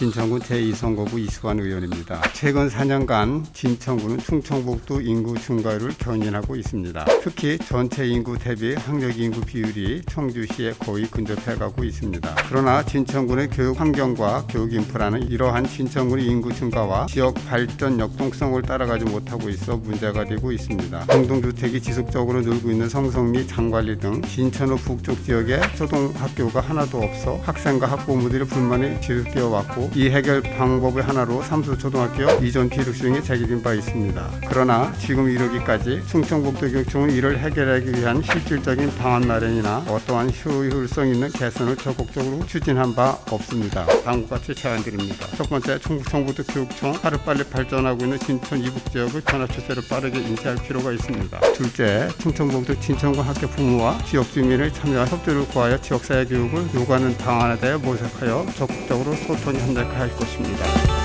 진천구 제2선거구 이수환 의원입니다. 최근 4년간 진천구는 충청북도 인구 증가를 견인하고 있습니다. 특히 전체 인구 대비 학력 인구 비율이 청주시에 거의 근접해 가고 있습니다. 그러나 진천군의 교육 환경과 교육 인프라는 이러한 진천군의 인구 증가와 지역 발전 역동성을 따라가지 못하고 있어 문제가 되고 있습니다. 공동주택이 지속적으로 늘고 있는 성성리, 장관리 등 진천호 북쪽 지역에 초등학교가 하나도 없어 학생과 학부모들의 불만이 지속되어 왔고 이 해결 방법의 하나로 삼수초등학교 이전 필요성이 제기된 바 있습니다. 그러나 지금 이르기까지 충청북도교육청은 이를 해결하기 위한 실질적인 방안 마련이나 어떠한 효율성 있는 개선을 적극적으로 추진한 바 없습니다. 다음과 같이 제안드립니다. 첫 번째, 충북청북도 교육청 하루빨리 발전하고 있는 진천 이북 지역의 변화 추세를 빠르게 인지할 필요가 있습니다. 둘째, 충청북도 진천군 학교 부모와 지역 주민의 참여와 협조를 구하여 지역사회 교육을 요구하는 방안에 대해 모색하여 적극적으로 소통이 한다 할 것입니다.